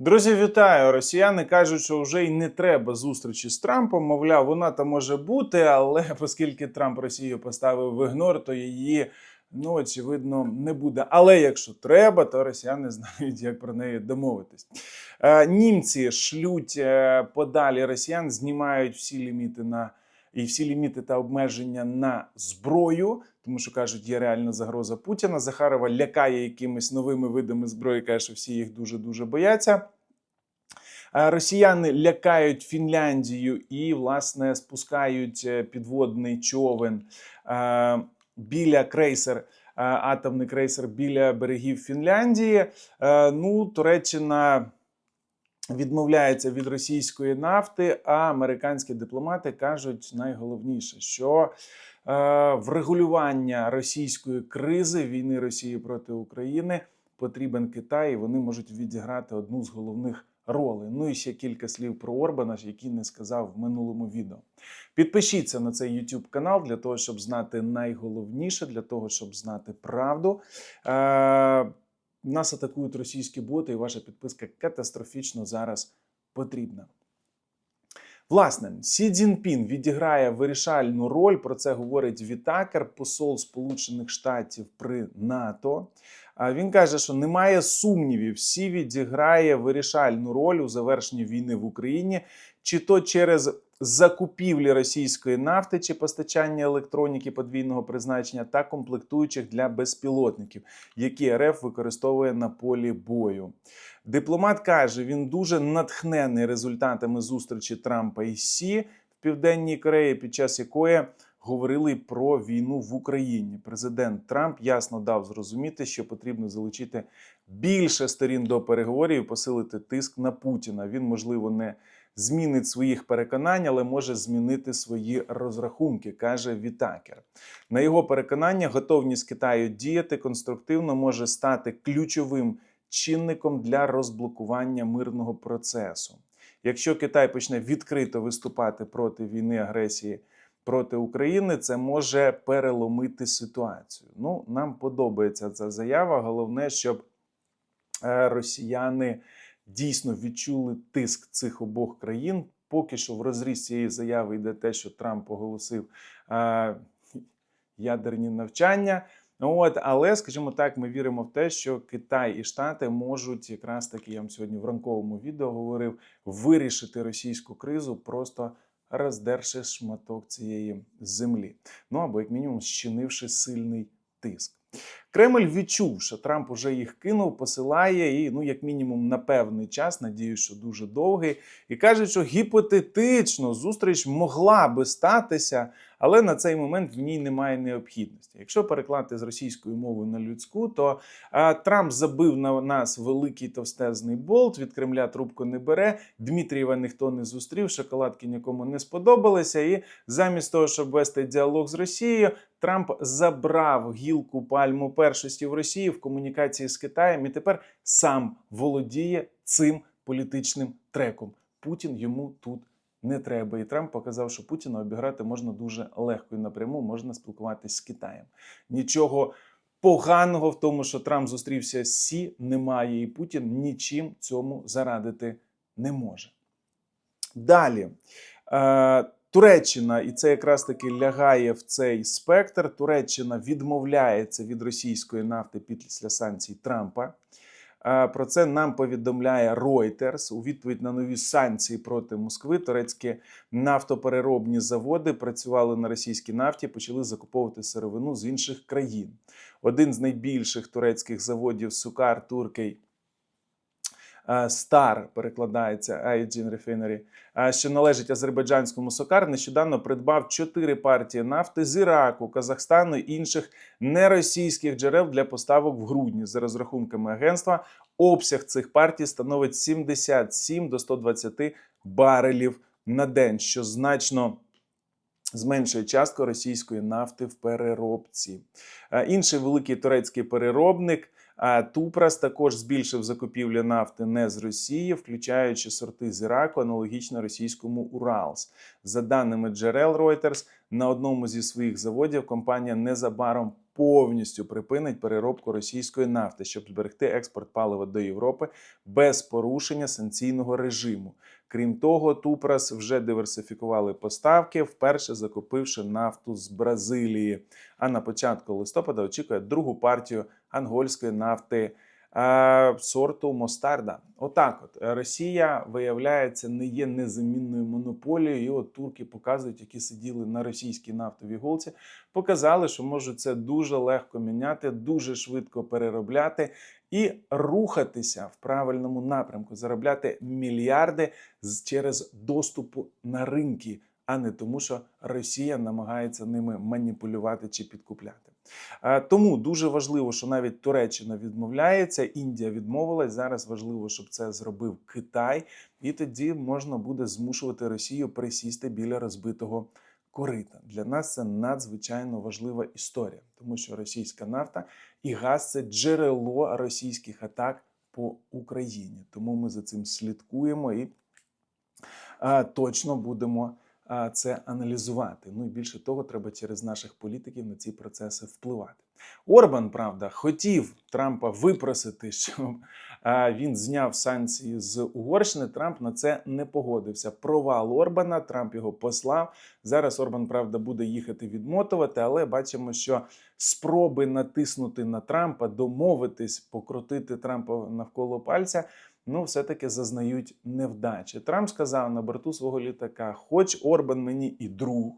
Друзі, вітаю! Росіяни кажуть, що вже й не треба зустрічі з Трампом. Мовляв, вона там може бути, але оскільки Трамп Росію поставив в ігнор, то її ну очевидно не буде. Але якщо треба, то росіяни знають, як про неї домовитись. Е, німці шлють е, подалі росіян, знімають всі ліміти на і всі ліміти та обмеження на зброю, тому що кажуть, є реальна загроза Путіна. Захарова лякає якимись новими видами зброї, каже, що всі їх дуже дуже бояться. Росіяни лякають Фінляндію і, власне, спускають е, підводний човен біля крейсер. Атомний крейсер біля берегів Фінляндії. Е, Ну, Туреччина відмовляється від російської нафти, а американські дипломати кажуть найголовніше, що е, врегулювання російської кризи війни Росії проти України потрібен Китай, і вони можуть відіграти одну з головних ролей. Ну і ще кілька слів про Орбана, який не сказав в минулому відео. Підпишіться на цей YouTube канал для того, щоб знати найголовніше, для того, щоб знати правду. Е, нас атакують російські боти, і ваша підписка катастрофічно зараз потрібна. Власне, Сі Цзіньпін відіграє вирішальну роль. Про це говорить Вітакер, посол Сполучених Штатів при НАТО. Він каже, що немає сумнівів, Сі відіграє вирішальну роль у завершенні війни в Україні, чи то через закупівлі російської нафти чи постачання електроніки подвійного призначення та комплектуючих для безпілотників, які РФ використовує на полі бою. Дипломат каже, він дуже натхнений результатами зустрічі Трампа і Сі в Південній Кореї, під час якої говорили про війну в Україні. Президент Трамп ясно дав зрозуміти, що потрібно залучити більше сторін до переговорів і посилити тиск на Путіна. Він, можливо, не змінить своїх переконань, але може змінити свої розрахунки, каже Вітакер. На його переконання, готовність Китаю діяти конструктивно може стати ключовим чинником для розблокування мирного процесу. Якщо Китай почне відкрито виступати проти війни агресії проти України, це може переломити ситуацію. Ну, нам подобається ця заява. Головне, щоб е, росіяни дійсно відчули тиск цих обох країн. Поки що в розріз цієї заяви йде те, що Трамп оголосив е, ядерні навчання. От, але, скажімо так, ми віримо в те, що Китай і Штати можуть якраз таки, я вам сьогодні в ранковому відео говорив, вирішити російську кризу, просто роздерши шматок цієї землі. Ну або як мінімум щинивши сильний тиск. Кремль відчув, що Трамп уже їх кинув, посилає і, ну, як мінімум, на певний час, надіюсь, що дуже довгий, і каже, що гіпотетично зустріч могла би статися, але на цей момент в ній немає необхідності. Якщо переклати з російської мови на людську, то а, Трамп забив на нас великий товстезний болт. Від Кремля трубку не бере. Дмитрієва ніхто не зустрів, шоколадки нікому не сподобалися. І замість того, щоб вести діалог з Росією, Трамп забрав гілку пальму першості в Росії в комунікації з Китаєм і тепер сам володіє цим політичним треком. Путін йому тут не треба. І Трамп показав, що Путіна обіграти можна дуже легко і напряму можна спілкуватись з Китаєм. Нічого поганого в тому, що Трамп зустрівся з Сі, немає, і Путін нічим цьому зарадити не може. Далі. Туреччина, і це якраз таки лягає в цей спектр. Туреччина відмовляється від російської нафти після санкцій Трампа. Про це нам повідомляє Reuters. У відповідь на нові санкції проти Москви турецькі нафтопереробні заводи працювали на російській нафті, почали закуповувати сировину з інших країн. Один з найбільших турецьких заводів Сукар Туркей. Стар перекладається Aegean Refinery, е, що належить азербайджанському Сокар, нещодавно придбав чотири партії нафти з Іраку, Казахстану і інших неросійських джерел для поставок в грудні. За розрахунками агентства, обсяг цих партій становить 77 до 120 барелів на день, що значно зменшує частку російської нафти в переробці. Е, Інший великий турецький переробник Тупрас також збільшив закупівлю нафти не з Росії, включаючи сорти з Іраку, аналогічно російському Уралс. За даними джерел Reuters, на одному зі своїх заводів компанія незабаром повністю припинить переробку російської нафти, щоб зберегти експорт палива до Європи без порушення санкційного режиму. Крім того, Тупрас вже диверсифікували поставки, вперше закупивши нафту з Бразилії. А на початку листопада очікує другу партію ангольської нафти сорту Мостарда. Отак, от Росія виявляється не є незамінною монополією. І от турки показують, які сиділи на російській нафтовій голці, показали, що можуть це дуже легко міняти, дуже швидко переробляти і рухатися в правильному напрямку, заробляти мільярди через доступу на ринки, а не тому, що Росія намагається ними маніпулювати чи підкупляти. Е, Тому дуже важливо, що навіть Туреччина відмовляється, Індія відмовилась. Зараз важливо, щоб це зробив Китай, і тоді можна буде змушувати Росію присісти біля розбитого корита. Для нас це надзвичайно важлива історія, тому що російська нафта і газ це джерело російських атак по Україні. Тому ми за цим слідкуємо і а, точно будемо це аналізувати. Ну і більше того, треба через наших політиків на ці процеси впливати. Орбан, правда, хотів Трампа випросити, щоб він зняв санкції з Угорщини. Трамп на це не погодився. Провал Орбана, Трамп його послав. Зараз Орбан, правда, буде їхати відмотувати, але бачимо, що спроби натиснути на Трампа, домовитись, покрутити Трампа навколо пальця. Ну, все-таки зазнають невдачі. Трамп сказав на борту свого літака: хоч Орбан мені і друг,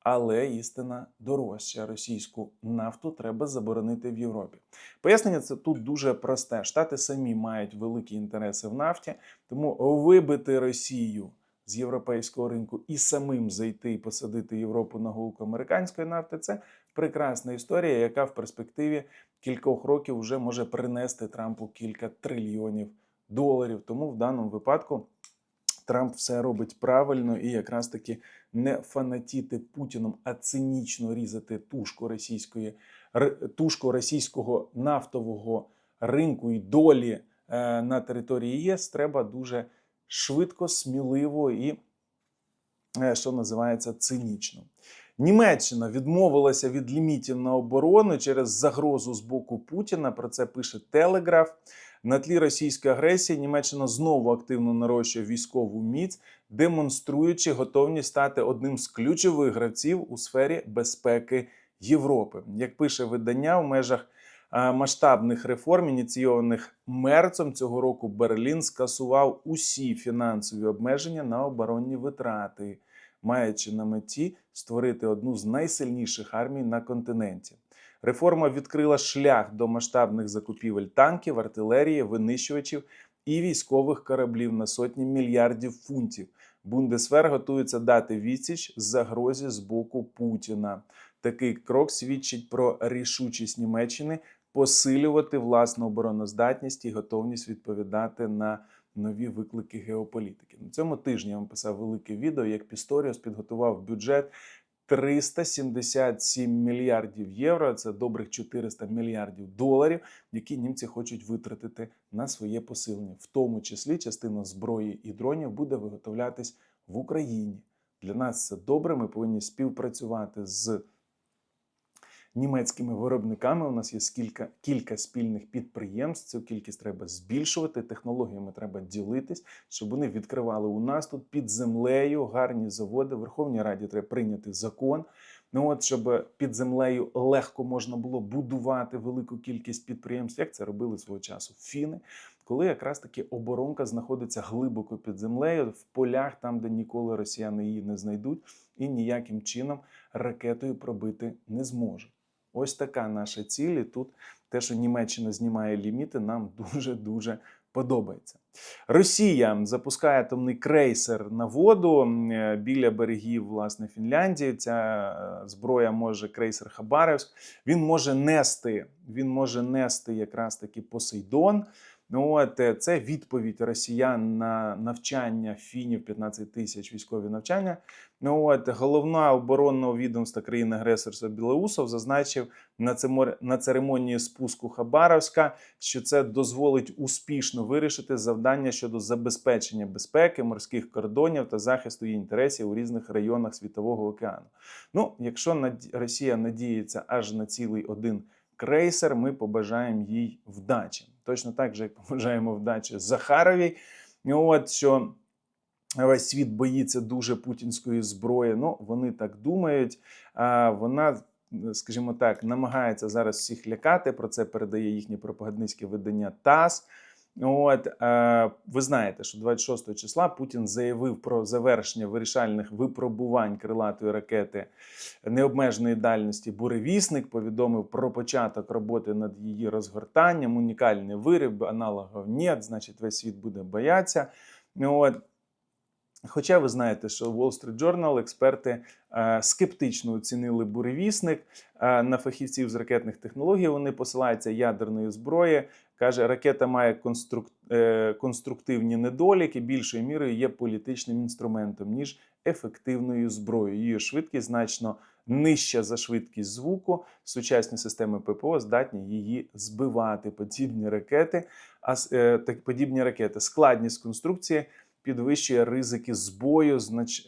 але істина дорожча. Російську нафту треба заборонити в Європі. Пояснення це тут дуже просте. Штати самі мають великі інтереси в нафті, тому вибити Росію з європейського ринку і самим зайти і посадити Європу на голку американської нафти це прекрасна історія, яка в перспективі кількох років вже може принести Трампу кілька трильйонів доларів. Тому в даному випадку Трамп все робить правильно і якраз таки не фанатіти Путіном, а цинічно різати тушку російської тушку російського нафтового ринку і долі е, на території ЄС треба дуже швидко, сміливо і, е, що називається, цинічно. Німеччина відмовилася від лімітів на оборону через загрозу з боку Путіна. Про це пише Телеграф. На тлі російської агресії Німеччина знову активно нарощує військову міць, демонструючи готовність стати одним з ключових гравців у сфері безпеки Європи. Як пише видання, в межах е, масштабних реформ, ініційованих мерцем цього року, Берлін скасував усі фінансові обмеження на оборонні витрати, маючи на меті створити одну з найсильніших армій на континенті. Реформа відкрила шлях до масштабних закупівель танків, артилерії, винищувачів і військових кораблів на сотні мільярдів фунтів. Бундесвер готується дати відсіч загрозі з боку Путіна. Такий крок свідчить про рішучість Німеччини посилювати власну обороноздатність і готовність відповідати на нові виклики геополітики. На цьому тижні я вам писав велике відео, як Пісторіус підготував бюджет 377 мільярдів євро. Це добрих 400 мільярдів доларів, які німці хочуть витратити на своє посилення. В тому числі частина зброї і дронів буде виготовлятись в Україні. Для нас це добре. Ми повинні співпрацювати з німецькими виробниками. У нас є кілька, кілька спільних підприємств. Цю кількість треба збільшувати. Технологіями треба ділитись, щоб вони відкривали у нас тут під землею гарні заводи. В Верховній Раді треба прийняти закон. Ну от щоб під землею легко можна було будувати велику кількість підприємств, як це робили свого часу фіни, коли якраз таки оборонка знаходиться глибоко під землею, в полях, там, де ніколи росіяни її не знайдуть, і ніяким чином ракетою пробити не зможуть. Ось така наша ціль. І тут те, що Німеччина знімає ліміти, нам дуже дуже подобається. Росія запускає атомний крейсер на воду е, біля берегів власне Фінляндії. Ця е, зброя може крейсер Хабаровськ. Він може нести, він може нести якраз таки Посейдон. Ну от е, це відповідь росіян на навчання фінів 15 тисяч військові навчання. Ну от головна оборонного відомства країни-агресорства Білоусов зазначив на на церемонії спуску Хабаровська, що це дозволить успішно вирішити завдання щодо забезпечення безпеки морських кордонів та захисту її інтересів у різних районах світового океану. Ну, якщо Росія надіється аж на цілий один крейсер, ми побажаємо їй вдачі. Точно так же, як побажаємо вдачі Захаровій. Ну, От що весь світ боїться дуже путінської зброї. Ну, вони так думають. А вона, скажімо так, намагається зараз всіх лякати. Про це передає їхнє пропагандистське видання ТАСС. От е, ви знаєте, що 26 числа Путін заявив про завершення вирішальних випробувань крилатої ракети необмеженої дальності Буревісник. Повідомив про початок роботи над її розгортанням. Унікальний виріб, аналогів нет, значить, весь світ буде боятися. От. Хоча ви знаєте, що Wall Street Journal експерти е, скептично оцінили буревісник е, на фахівців з ракетних технологій. Вони посилаються ядерної зброї. Каже, ракета має е, конструктивні недоліки, більшою мірою є політичним інструментом, ніж ефективною зброєю. Її швидкість значно нижча за швидкість звуку. Сучасні системи ППО здатні її збивати. Подібні ракети, а е, так подібні ракети, складність конструкції підвищує ризики збою,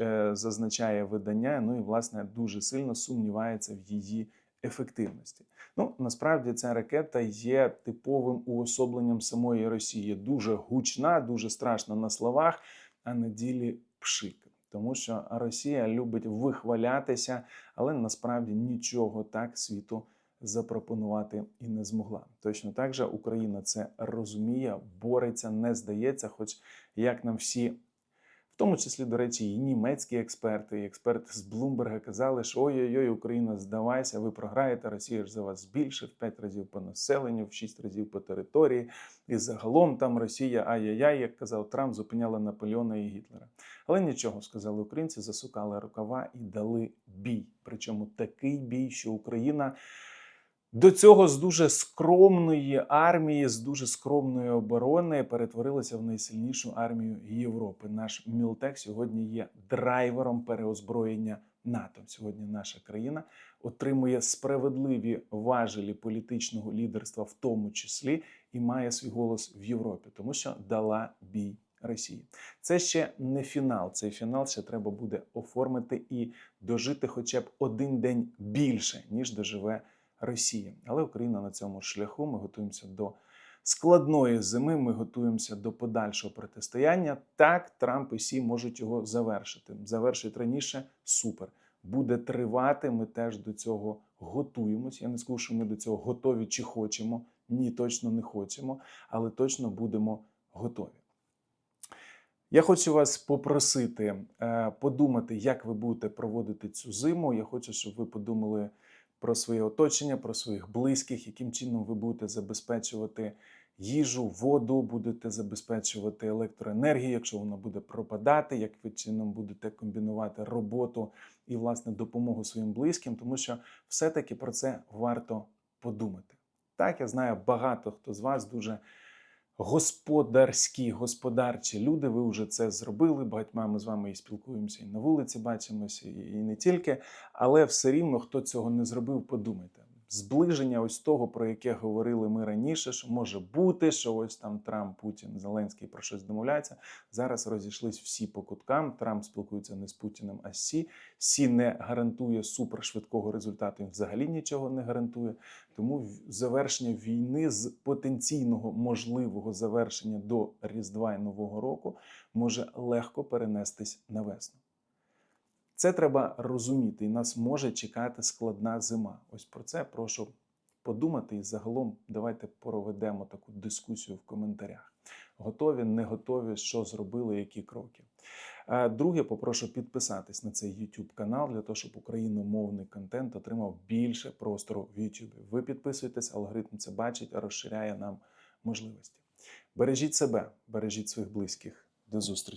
е, зазначає видання. Ну і власне дуже сильно сумнівається в її ефективності. Ну насправді ця ракета є типовим уособленням самої Росії. Дуже гучна, дуже страшна на словах, а на ділі пшик. Тому що Росія любить вихвалятися, але насправді нічого так світу запропонувати і не змогла. Точно так же Україна це розуміє, бореться, не здається, хоч як нам всі. Тому числі, до речі, і німецькі експерти, і експерти з Блумберга казали, що ой-ой-ой, Україна, здавайся, ви програєте, Росія ж за вас більше в 5 разів по населенню, в 6 разів по території. І загалом там Росія, ай-яй-яй, як казав Трамп, зупиняла Наполеона і Гітлера. Але нічого, сказали українці, засукали рукава і дали бій. Причому такий бій, що Україна до цього з дуже скромної армії, з дуже скромної оборони перетворилася в найсильнішу армію Європи. Наш Мілтек сьогодні є драйвером переозброєння НАТО. Сьогодні наша країна отримує справедливі важелі політичного лідерства, в тому числі, і має свій голос в Європі, тому що дала бій. Росії це ще не фінал. Цей фінал ще треба буде оформити і дожити хоча б один день більше, ніж доживе Росія. Але Україна на цьому шляху. Ми готуємося до складної зими. Ми готуємося до подальшого протистояння. Так, Трамп і Сі можуть його завершити. Завершить раніше супер. Буде тривати. Ми теж до цього готуємось. Я не скажу, що ми до цього готові чи хочемо. Ні, точно не хочемо, але точно будемо готові. Я хочу вас попросити е, подумати, як ви будете проводити цю зиму. Я хочу, щоб ви подумали про своє оточення, про своїх близьких, яким чином ви будете забезпечувати їжу, воду, будете забезпечувати електроенергію, якщо вона буде пропадати, як ви чином будете комбінувати роботу і власне допомогу своїм близьким, тому що все-таки про це варто подумати. Так, я знаю, багато хто з вас дуже господарські, господарчі люди. Ви вже це зробили. Багатьма ми з вами і спілкуємося, і на вулиці бачимося, і не тільки. Але все рівно, хто цього не зробив, подумайте. Зближення ось того, про яке говорили ми раніше, що може бути, що ось там Трамп, Путін, Зеленський про щось домовляються. Зараз розійшлись всі по куткам. Трамп спілкується не з Путіним, а з Сі. Сі не гарантує супершвидкого результату. Він взагалі нічого не гарантує. Тому завершення війни з потенційного можливого завершення до Різдва і Нового року може легко перенестись на весну. Це треба розуміти, і нас може чекати складна зима. Ось про це прошу подумати і загалом давайте проведемо таку дискусію в коментарях. Готові, не готові, що зробили, які кроки. Е, Друге, попрошу підписатись на цей YouTube канал для того, щоб україномовний контент отримав більше простору в YouTube. Ви підписуєтесь, алгоритм це бачить, розширяє нам можливості. Бережіть себе, бережіть своїх близьких. До зустрічі.